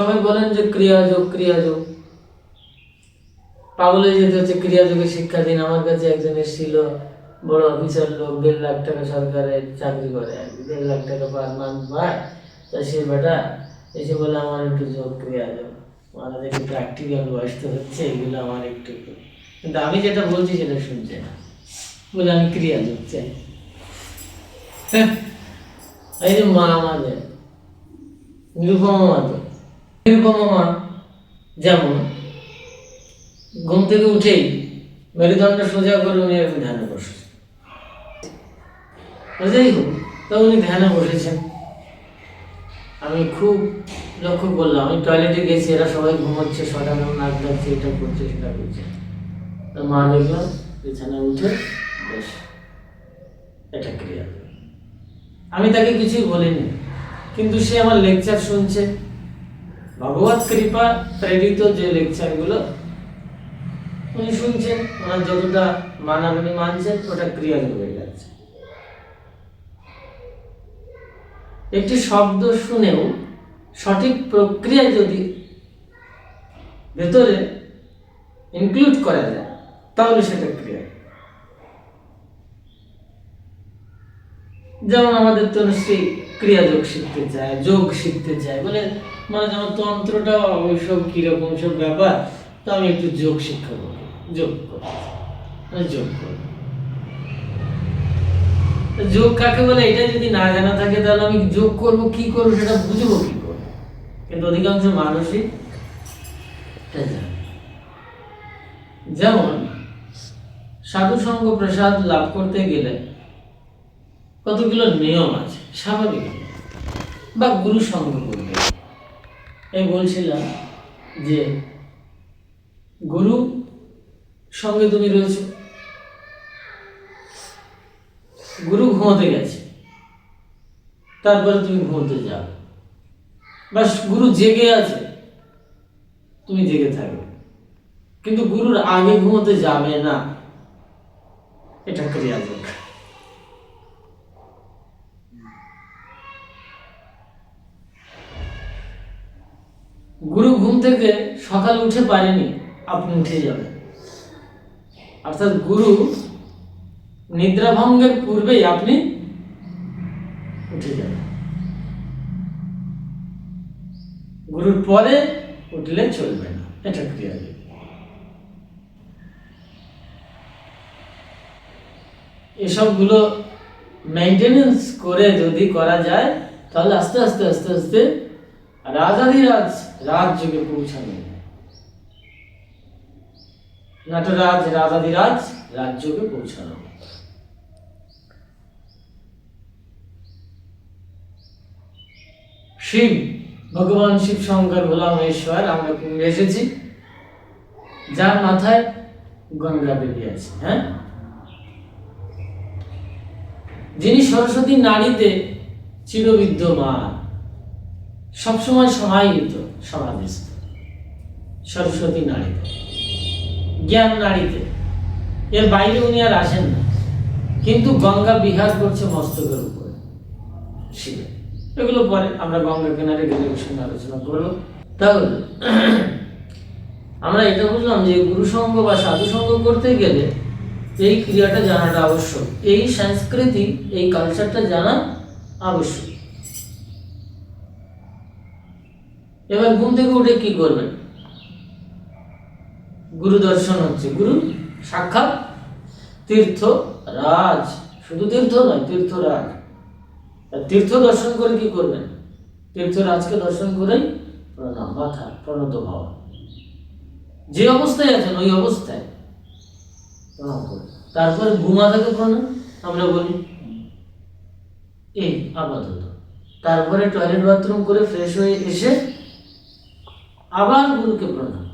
সবাই বলেন যে ক্রিয়াযোগ ক্রিয়াযোগ পাগলে যেতে হচ্ছে ক্রিয়াযোগের শিক্ষা দিন। আমার কাছে একজন এসেছিল বড় অফিসার লোক দেড় লাখ টাকা সরকারের চাকরি করে। দেড় লাখ টাকা পার মান্থ পায়। তা সে বেটা এসে বলে আমার একটু যোগ ক্রিয়াযোগ আমার একটু প্র্যাকটিক্যাল বয়স তো হচ্ছে এগুলো আমার একটু। কিন্তু আমি যেটা বলছি সেটা শুনছে না। বলে আমি ক্রিয়াযোগ চাই। হ্যাঁ, এই যে মা আমাদের নিরুপমা মা তো নিরুপমা যেমন, ঘুম থেকে উঠেই মেরুদণ্ড সোজা করে উনি একটু ধ্যানে বসেছেন। যাই হোক, তা উনি ধ্যানে বসেছেন। আমি খুব লক্ষ্য করলাম, আমি টয়লেটে গেছি, এরা সবাই ঘুমোচ্ছে সটানো নাক ডাকছে, এটা করছে, সেটা করছে। মা দেখলাম, বিছানায় উঠে বেশ এটা ক্রিয়া। আমি তাকে কিছুই বলিনি, কিন্তু সে আমার লেকচার শুনছে। ভগবত কৃপা প্রেরিত যে লেকচারগুলো, উনি শুনছেন, ওনার যতটা মানার উনি মানছেন, ওটা ক্রিয়া হয়ে যাচ্ছে। একটি শব্দ শুনেও সঠিক প্রক্রিয়া যদি ভেতরে ইনক্লুড করা যায়, তাহলে সেটা ক্রিয়া। যেমন আমাদের তনুশ্রী ক্রিয়াযোগ শিখতে চায়, যোগ শিখতে চায়, বলে মানে যেমন তন্ত্রটা ওইসব কীরকম সব ব্যাপার, তো আমি একটু যোগ শিক্ষা করব। যোগ মানে যোগ যোগ কাকে বলে? এটা যদি না জানা থাকে, তাহলে আমি যোগ করব, কি করব সেটা বুঝব কি করে? কিন্তু অধিকাংশ মানুষই যেমন, সাধু সঙ্গ প্রসাদ লাভ করতে গেলে কতগুলো নিয়ম আছে? স্বাভাবিক। বা গুরু সঙ্গ করবে আমি বলছিলাম যে, গুরু, সঙ্গে তুমি রয়েছে। গুরু ঘুমোতে গেছে। তারপরে তুমি ঘুমোতে যাও। বা গুরু জেগে আছে। তুমি জেগে থাকবে কিন্তু গুরুর আগে ঘুমোতে যাবে না। এটা ক্রিয়াযোগ গুরু ঘুম থেকে সকালে উঠে পারেনি, আপনি উঠে যাবেন। অর্থাৎ গুরু নিদ্রাভঙ্গের পূর্বেই আপনি উঠে যাবেন। গুরুর পরে উঠলে চলবে না, এটা ক্রিয়া এসবগুলো মেনটেনেন্স করে যদি করা যায়, তাহলে আস্তে আস্তে আস্তে আস্তে রাজাধিরাজ রাজযোগে পৌঁছানো। নটরাজ রাজাধিরাজ রাজযোগে পৌঁছানো শিব, ভগবান শিব শঙ্কর ভোলা মহেশ্বর, আমরা কুম্ভে এসেছি। যার মাথায় গঙ্গা দেবী আছে হ্যাঁ? যিনি সরস্বতী নারীতে চিরবিদ্যমান সবসময় সমাহিত সমাধিস্থ। সরস্বতী নারীতে। জ্ঞান নারীতে। এর বাইরে উনি আর আসেন না। কিন্তু গঙ্গা বিহার করছে মস্তকের উপরে। শিবে। এগুলো পরে আমরা গঙ্গা কিনারে গেলে সঙ্গে আলোচনা করব। তাহলে, আমরা এটা বুঝলাম যে গুরুসঙ্গ বা সাধুসঙ্গ করতে গেলে এই ক্রিয়াটা জানাটা আবশ্যক। এই সংস্কৃতি, এই কালচারটা জানা আবশ্যক। এবার ঘুম থেকে উঠে কি করবেন? গুরু দর্শন হচ্ছে। গুরু, সাক্ষাৎ, তীর্থ, রাজ। শুধু তীর্থ নয়, তীর্থ রাজ। তীর্থ দর্শন করে কি করবেন? তীর্থ রাজকে দর্শন করেই প্রণাম, মাথা, প্রণত ভাব। যে অবস্থায় আছেন, ওই অবস্থায় প্রণাম করুন। তারপরে ভূমাতাকে প্রণাম, আমরা বলি এই আপাতত। তারপরে টয়লেট বাথরুম করে ফ্রেশ হয়ে এসে আবার গুরুকে প্রণাম।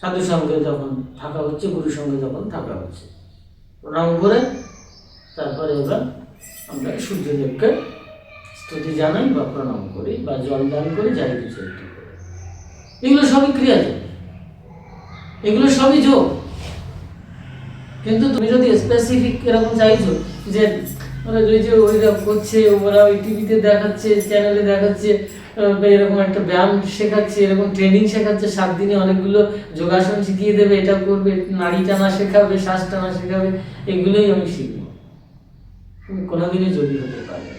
সাধু সঙ্গে যখন থাকা হচ্ছে গুরুর সঙ্গে যখন থাকা হচ্ছে, প্রণাম করে তারপরে এবার আমরা সূর্যদেবকে স্তুতি জানাই বা প্রণাম করি বা জল দান করি, যাই কিছু একটু এগুলো সবই ক্রিয়াযোগ। এগুলো সবই যোগ। কিন্তু তুমি যদি স্পেসিফিক এরকম চাইছো যে ওই যে ওইরা করছে, ওরা ওই টিভিতে দেখাচ্ছে চ্যানেলে দেখাচ্ছে এরকম একটা ব্যায়াম শেখাচ্ছে, এরকম ট্রেনিং শেখাচ্ছে, সাত দিনে অনেকগুলো যোগাসন শিখিয়ে দেবে, এটা করবে নাড়ি টানা শেখাবে শ্বাস টানা শেখাবে, এগুলোই আমি শিখব। কোনোদিনই জড়ি হতে পারবে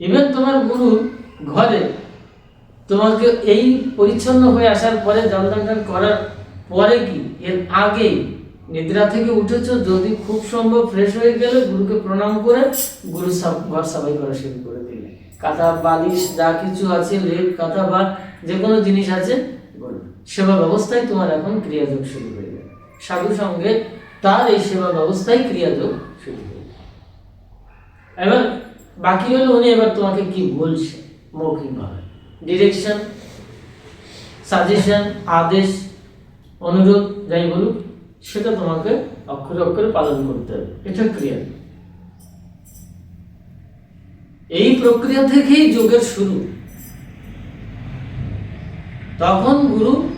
ইভেন তোমার গুরু ঘরে তোমাকে এই পরিচ্ছন্ন হয়ে আসার পরে জলদান করার পরে কি? এর আগে নিদ্রা থেকে উঠেছো, যদি খুব সম্ভব ফ্রেশ হয়ে গেলে গুরুকে প্রণাম করে, গুরু ঘর সাফাই করা শুরু করে দিলে। কাঁথা, বালিশ, যা কিছু আছে, লেপ, কাঁথা বা যে কোনো জিনিস আছে সেবা ব্যবস্থায় তোমার এখন ক্রিয়াযোগ শুরু হয়ে যাবে সাধু সঙ্গে তার এই সেবা ব্যবস্থায় ক্রিয়াযোগ শুরু হয়ে যাবে এবার বাকি হলো উনি এবার তোমাকে কি বলছে? মৌখিকভাবে ডিরেকশন সাজেশন আদেশ, অনুরোধ, যাই বলুক। সেটা তোমাকে অক্ষরে অক্ষরে পালন করতে হবে। এটা ক্রিয়া। এই প্রক্রিয়া থেকেই যোগের শুরু। তখন গুরু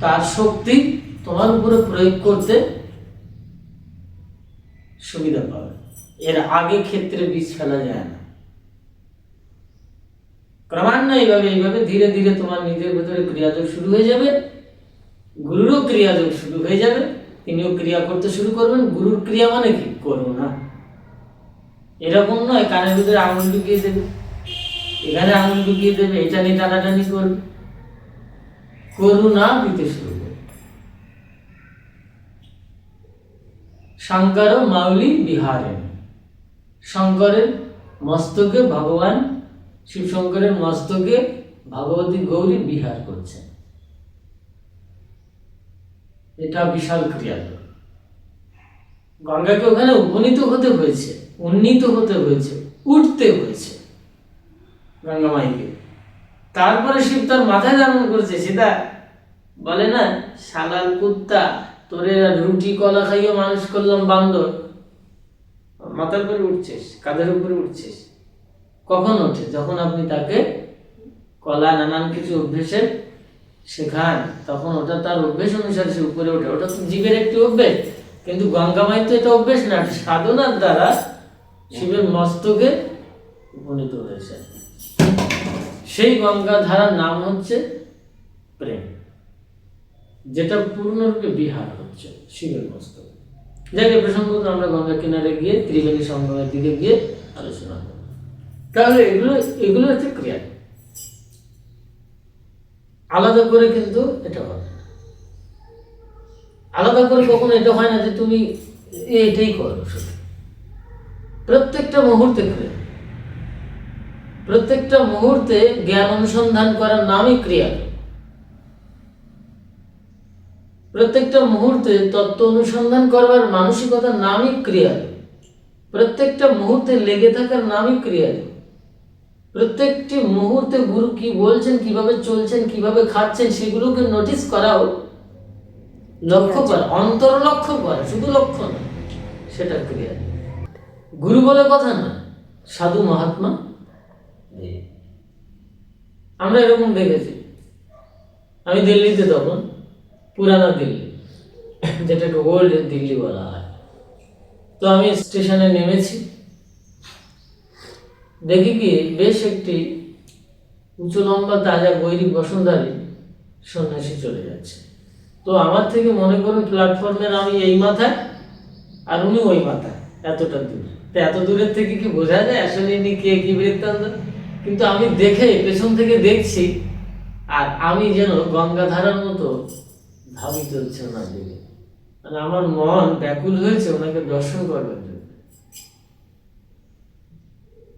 তার শক্তি তোমার উপরে প্রয়োগ করতে সুবিধা পাবে। এর আগে ক্ষেত্রে বীজ ফেলা যায় না। ক্রমান্বয়ে এইভাবে এইভাবে ধীরে ধীরে তোমার নিজের ভেতরে ক্রিয়াযোগ শুরু হয়ে যাবে। গুরুরও ক্রিয়াযোগ শুরু হয়ে যাবে। তিনিও ক্রিয়া করতে শুরু করবেন, গুরুর ক্রিয়া মানে কি? করুণা। এরকম নয়, কানের ভিতরে আঙুল ঢুকিয়ে দেবে। এখানে আঙুল ঢুকিয়ে দেবে, এটা নিয়ে টানাটানি করবে। করুণা দিতে শুরু করবে। শঙ্কর মাউলি বিহারে শঙ্করের মস্তকে ভগবান শিবশঙ্করের মস্তকে ভগবতী গৌরী বিহার করছেন। এটা বিশাল ক্রিয়া গঙ্গাকে ওখানে উপনীত হতে হয়েছে, উন্নীত হতে হয়েছে, উঠতে হয়েছে গঙ্গা মাইকে। তারপরে শিব তার মাথায় ধারণ করেছে সেটা বলে না শালাল কুত্তা, তোরে রুটি, কলা খাইয়ে মানুষ করলাম বান্দর। মাথার উপরে উঠছিস, কাঁধের উপরে উঠছিস। কখন ওঠে? যখন আপনি তাকে কলা, নানান কিছু অভ্যেসের শেখান তখন ওটা তার অভ্যেস অনুসারে সে উপরে ওঠে। ওটা তো জীবের একটি অভ্যেস। কিন্তু গঙ্গামাই তো এটা অভ্যেস না সাধনার দ্বারা শিবের মস্তকে উপনীত হয়েছে। সেই গঙ্গা ধারার নাম হচ্ছে প্রেম। যেটা পূর্ণরূপে বিহার হচ্ছে শিবের মস্তক। যাকে প্রসঙ্গ আমরা গঙ্গা কিনারে গিয়ে ত্রিবেণী সঙ্গমের দিকে গিয়ে আলোচনা করব। তাহলে এগুলো এগুলো হচ্ছে ক্রিয়া। আলাদা করে কিন্তু এটা হয়। আলাদা করে কখনো এটা হয় না যে তুমি এটাই করো প্রত্যেকটা মুহূর্তে ক্রিয়া প্রত্যেকটা মুহূর্তে জ্ঞান অনুসন্ধান করার নামই ক্রিয়া। প্রত্যেকটা মুহূর্তে তত্ত্ব অনুসন্ধান করবার মানসিকতার নামই ক্রিয়া। প্রত্যেকটা মুহূর্তে লেগে থাকার নামই ক্রিয়া। প্রত্যেকটি মুহূর্তে গুরু কি বলছেন কীভাবে চলছেন কীভাবে খাচ্ছেন সেগুলোকে নোটিস করাও লক্ষ্য করা অন্তর লক্ষ্য করা শুধু লক্ষ্য না সেটা ক্রিয়া। গুরু বলে কথা না সাধু মহাত্মা। আমরা এরকম দেখেছি। আমি দিল্লিতে তখন পুরানা দিল্লি যেটাকে ওল্ড দিল্লি বলা হয়। তো আমি স্টেশনে নেমেছি। দেখি কি বেশ একটি উঁচু লম্বা তাজা গৈরিক বসুন্ধারী সন্ন্যাসী চলে যাচ্ছে। তো আমার থেকে মনে করুন প্ল্যাটফর্মের আমি এই মাথায় আর উনি ওই মাথায়, এতটা দূর। তো এত দূরের থেকে কি বোঝা যায় আসলে ইনি কে, কি বৃত্তান্ত? কিন্তু আমি দেখে পেছন থেকে দেখছি আর আমি যেন গঙ্গাধারার মতো ধাবি চলছে ওনার দিকে। মানে আমার মন ব্যাকুল হয়েছে, ওনাকে দর্শন করবার জন্য।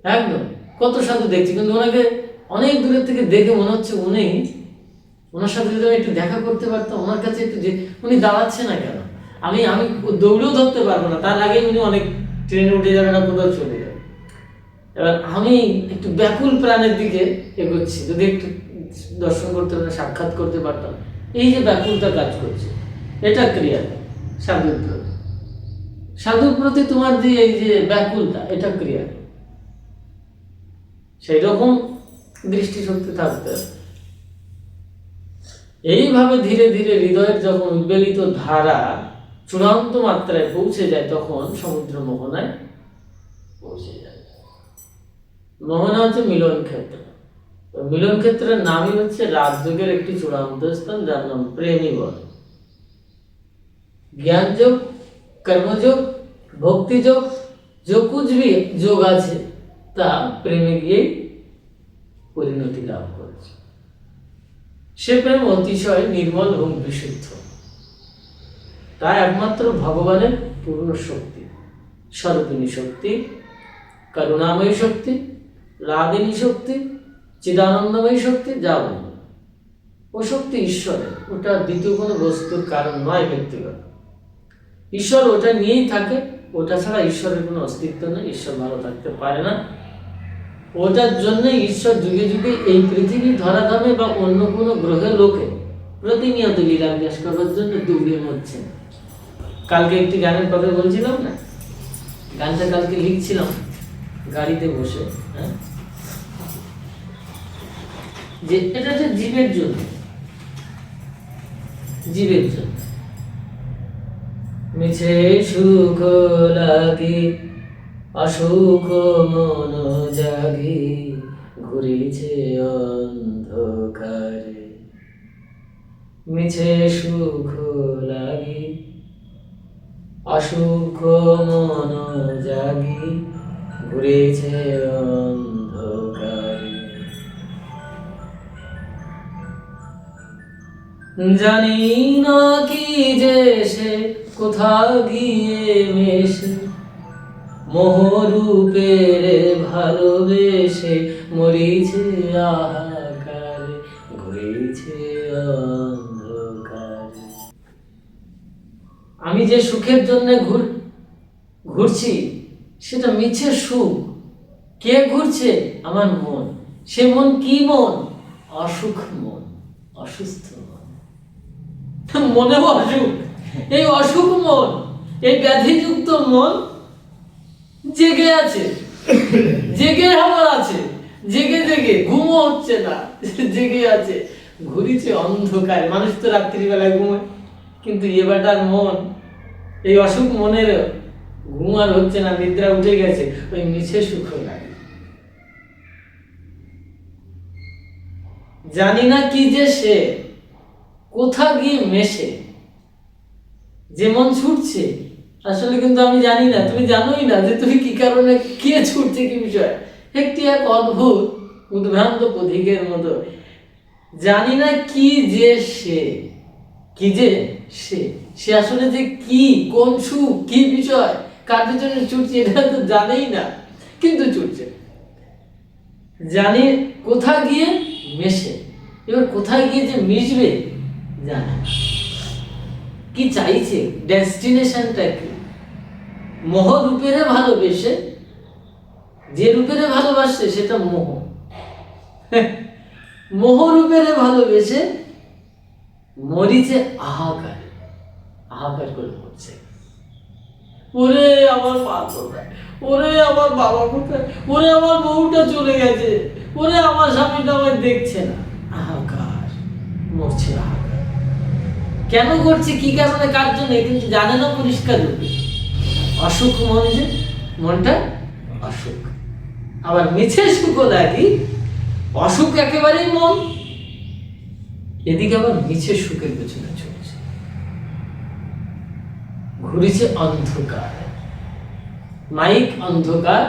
একদম। কত সাধু দেখছি, কিন্তু ওনাকে অনেক দূরের থেকে দেখে মনে হচ্ছে উনি, ওনার সাথে যদি আমি একটু দেখা করতে পারতাম, ওনার কাছে একটু যে, উনি দাঁড়াচ্ছে না কেন? আমি আমি দৌড়েও ধরতে পারব না, তার আগে উনি অনেক ট্রেনে উঠে যাবে না, কোথাও চলে যাবে। এবার আমি একটু ব্যাকুল প্রাণের দিকে এগোচ্ছি, যদি একটু দর্শন করতে পারতাম, সাক্ষাৎ করতে পারতাম, এই যে ব্যাকুলতা কাজ করছে, এটা ক্রিয়া, সাধুর প্রতি। সাধুর প্রতি তোমার যে এই যে ব্যাকুলতা, এটা ক্রিয়া। সেই রকম দৃষ্টিশক্তি থাকতে হবে। এইভাবে ধীরে ধীরে হৃদয়ের যখন উদ্বেলিত ধারা চূড়ান্ত মাত্রায় পৌঁছে যায় তখন সমুদ্র মোহনায় পৌঁছে যায় মোহনা হচ্ছে মিলন ক্ষেত্র তো মিলন ক্ষেত্রের নামই হচ্ছে রাজযোগের একটি চূড়ান্ত স্থান যার নাম প্রেমী বলে জ্ঞান যোগ কর্মযোগ ভক্তি যোগ जो कुछ भी যোগ আছে তা প্রেমে গিয়েই পরিণতি লাভ করেছে। সে প্রেম অতিশয় নির্মল এবং বিশুদ্ধ। তা একমাত্র ভগবানের পূর্ণ শক্তি, স্বরূপিণী শক্তি, করুণাময়ী শক্তি লাদিনী শক্তি, চিদানন্দময়ী শক্তি, যা বলব ও শক্তি ঈশ্বরের, ওটা দ্বিতীয় কোনো বস্তুর কারণ নয় ব্যক্তিগত। ঈশ্বর ওটা নিয়েই থাকে, ওটা ছাড়া ঈশ্বরের কোনো অস্তিত্ব নেই, ঈশ্বর ভালো থাকতে পারে না। ওটার জন্য ঈশ্বর যুগে যুগে এই পৃথিবী ধরাধামে বা অন্য কোনো গ্রহের লোকে প্রতিনিয়ত লীলাভ্যাস করার জন্য দুবড়ে মরছেন কালকে একটি গানের কথা বলছিলাম না? গানটা কালকে লিখছিলাম গাড়িতে বসে হ্যাঁ? যে এটা হচ্ছে জীবের জন্য। জীবের জন্য। মিছে সুখ লাগি অসুখ মন জাগি ঘুরিছে অন্ধকারে। মিছে সুখ লাগি, অসুখ মন জাগি ঘুরেছে অন্ধকারে। জানি না কি যে সে কোথা গিয়ে মেশে মোহরূপের ভালোবেসে মরিছে আহাকারে, ঘুরেছে অন্ধকারে। আমি যে সুখের জন্য ঘুর, ঘুরছি, সেটা মিছে সুখ। কে ঘুরছে? আমার মন। সে মন কি মন? অসুখ মন, অসুস্থ মন। মনেও অসুখ। এই অসুখ মন, এই ব্যাধিযুক্ত মন জেগে আছে। জেগে হাওয়া আছে। জেগে জেগে ঘুমও হচ্ছে না। জেগে আছে। ঘুরিছে অন্ধকারে। মানুষ তো রাত্রিবেলায় ঘুমায়। কিন্তু এবারটার মন, এই অসুখ মনের ঘুম আর হচ্ছে না, নিদ্রা উঠে গেছে। ওই মিছে সুখ লাগে জানি না কি যে সে, কোথা গিয়ে মেশে। যে মন ছুটছে আসলে কিন্তু আমি জানি না, তুমি জানোই না যে তুমি কি কারণে কে ছুটছে কি বিষয়। একটি এক অদ্ভুত, উদ্ভ্রান্ত পথিকের মতো। জানি না কি যে সে, কি যে সে সে আসলে যে কি, কোন সুখ কি বিষয়, কার জন্য ছুটছে এটা তো জানেই না, কিন্তু ছুটছে। জানি কোথা গিয়ে মেশে, এবার কোথায় গিয়ে যে মিশবে, জানে কি চাইছে, ডেস্টিনেশনটা কি? মোহ রূপেরে ভালোবেসে, যে রূপেরে ভালোবাসছে সেটা মোহ। মোহ রূপেরে ভালোবেসে মরিছে আহাকার আহাকার করে মরছে। ওরে আমার মা ওরে আমার বাবা কোথায়? ওরে আমার বউটা চলে গেছে, ওরে আমার স্বামীটা আমায় দেখছে না। আহাকার, মরছে আহাকার। কেন করছে, কি কারণে, কার জন্য, কিন্তু জানে না পরিষ্কার রূপে। অসুখ মন যে মনটা অসুখ। আবার মিছে সুখ লাগি অসুখ একেবারেই মন। এদিকে আবার মিছে সুখের পেছনে চলছে। ঘুরেছে অন্ধকার। মাইক অন্ধকার।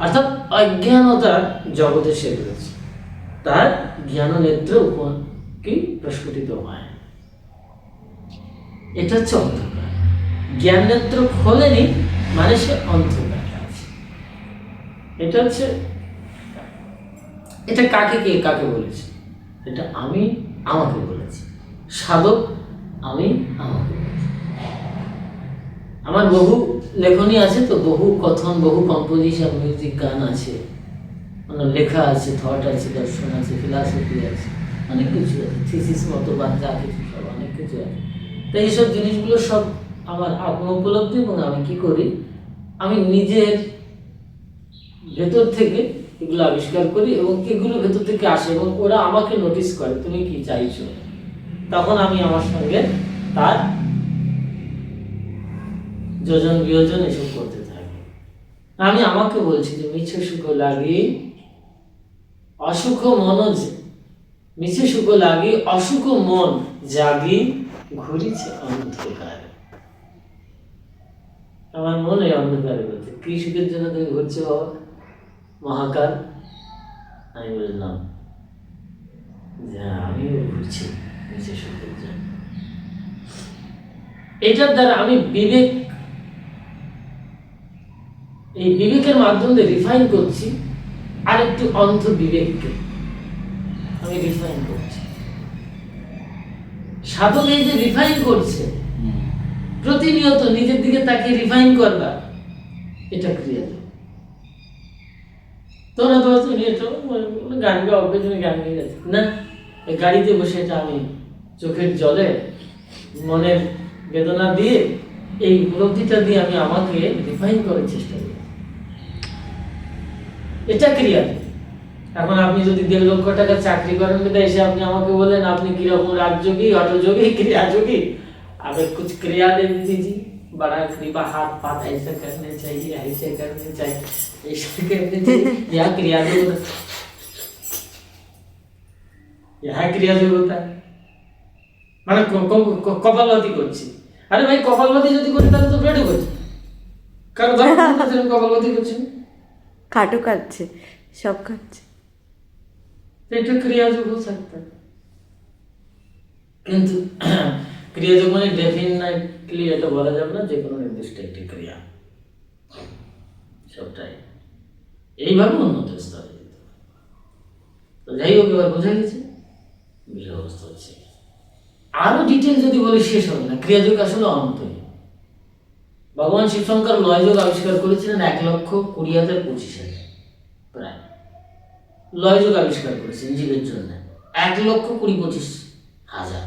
অর্থাৎ অজ্ঞানতার জগতে সে রয়েছে। তার জ্ঞান নেত্র কি প্রস্ফুটিত হয়? এটা হচ্ছে অন্ধকার। জ্ঞান নেত্র খোলেনি মানে সে অন্ধকার আছে। এটা হচ্ছে এটা কাকে কে কাকে বলেছে? এটা আমি আমাকে বলেছি। সাধক আমি আমাকে আমার বহু লেখনী আছে তো, বহু কথন, বহু কম্পোজিশন মিউজিক গান আছে। মানে লেখা আছে থট আছে, দর্শন আছে ফিলসফি আছে, অনেক কিছু আছে থিসিস মতবাদ যা কিছু সব অনেক কিছু আছে। তো এইসব জিনিসগুলো সব আমার আত্ম উপলব্ধি এবং আমি কি করি? আমি নিজের ভেতর থেকে এগুলো আবিষ্কার করি এবং এগুলো ভেতর থেকে আসে এবং ওরা আমাকে নোটিস করে, তুমি কি চাইছো? তখন আমি আমার সঙ্গে তার যোজন বিয়োজন এসব করতে থাকি। আমি আমাকে বলছি যে, মিছে সুখ লাগি, অসুখ মন মিছে সুখ লাগি, অসুখ মন জাগি, ঘুরিছে অন্ধকার। আমার মনে অন্ধকারে বলছে কি সুখের জন্য তুমি ঘুরছো বাবা। মহাকাল। আমি বললাম, যে, আমিও ঘুরছি। সুখের জন্য এটার দ্বারা আমি বিবেক, এই বিবেকের মাধ্যমে রিফাইন করছি। আর একটু অন্ধ বিবেককে আমি রিফাইন করছি। সাধক এই যে রিফাইন করছে প্রতিনিয়ত নিজের দিকে তাকে রিফাইন করবা, এটা ক্রিয়া। তোমরা তো গান গাও পেছনে গান গিয়ে যাচ্ছে না গাড়িতে বসে এটা আমি চোখের জলে, মনের বেদনা দিয়ে, এই উপলব্ধিটা দিয়ে আমি আমাকে রিফাইন করার চেষ্টা করি। এটা ক্রিয়া। এখন আপনি যদি দেড় লক্ষ টাকা চাকরি করেন এসে আপনি আমাকে বলেন, আপনি কীরকম রাজযোগী অটোযোগী ক্রিয়াযোগী? अब कुछ क्रिया दे दीजिए बड़ा क्रिया हाथ पात ऐसे करने चाहिए ऐसे करने चाहिए ऐसे करने चाहिए यह क्रिया जो होता यह क्रिया जो होता है মানে ক- ক- ক- কপালভাতি করছি আরে ভাই কপালভাতি যদি করি তাহলে তো পেটে করছি কারণ ধরো কপালভাতি করছি খাটো খাচ্ছে সব খাচ্ছে এটা ক্রিয়াযোগ হয়ে सकता है কিন্তু ক্রিয়াযোগ মানে ডেফিনেটলি এটা বলা যাবে না যে কোনো নির্দিষ্ট একটি ক্রিয়া। সবটাই। এইভাবে উন্নত স্তরে যেতে তো যাই হোক, এবার বোঝা গেছে বিষয় অবস্থা হচ্ছে আরও ডিটেল যদি বলি, শেষ হবে না। ক্রিয়াযোগ আসলে অন্তই ভগবান শিবশঙ্কর লয়যোগ আবিষ্কার করেছিলেন এক লক্ষ কুড়ি হাজার পঁচিশ হাজার, প্রায়। লয়যোগ আবিষ্কার করেছেন জীবের জন্য। এক লক্ষ কুড়ি পঁচিশ হাজার।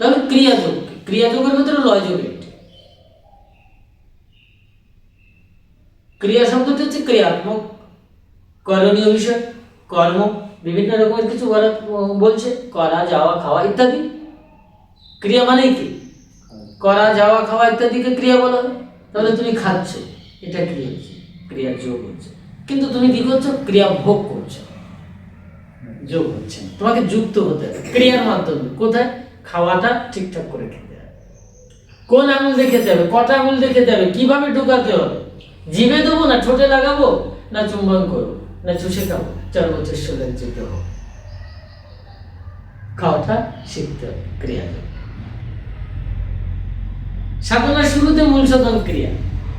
তবে ক্রিয়াযোগ ক্রিয়াযোগের ভিতরে লয়যোগ একটি। ক্রিয়া শব্দটি হচ্ছে ক্রিয়াত্মক করণীয় বিষয় কর্ম বিভিন্ন রকমের কিছু বলা বলছে করা যাওয়া খাওয়া ইত্যাদি। ক্রিয়া মানে কি? করা যাওয়া খাওয়া ইত্যাদিকে ক্রিয়া বলা হয়। তাহলে তুমি খাচ্ছ এটা ক্রিয়া হচ্ছে ক্রিয়া যোগ হচ্ছে। কিন্তু তুমি কি করছ? ক্রিয়া ভোগ করছ। যোগ হচ্ছে। তোমাকে যুক্ত হতে হবে। ক্রিয়ার মাধ্যমে। কোথায়? খাওয়াটা ঠিকঠাক করে খেতে হবে। কোন আঙুল দিয়ে খেতে হবে? কটা আঙুল দিয়ে খেতে হবে? কীভাবে ঢোকাতে হবে? জিভে দেবো না ঠোঁটে লাগাবো? না চুম্বন করব? না চুষে খাব? চার বছর সোলে যেতে খাওয়াটা শিখতে হবে ক্রিয়া। সাধনার শুরুতে মূল সাধন ক্রিয়া।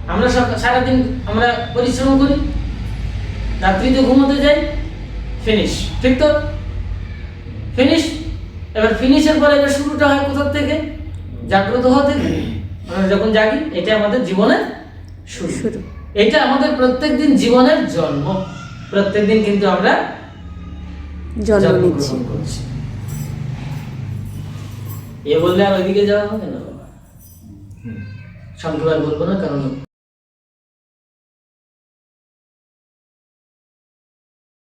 আমরা সারাদিন আমরা পরিশ্রম করি, রাত্রিতে ঘুমোতে যাই ফিনিশ ঠিক তো? ফিনিশ এবার ফিনিশের পরে এবার শুরুটা হয় কোথার থেকে? জাগ্রত হওয়া থেকে? আমরা যখন জাগি এটা আমাদের জীবনের শুরু। এটা আমাদের প্রত্যেক দিন জীবনের জন্ম। প্রত্যেক দিন কিন্তু আমরা জন্ম নিচ্ছি। করছি। এ বললে আর ওইদিকে যাওয়া হবে না বাবা। বলব না কারণ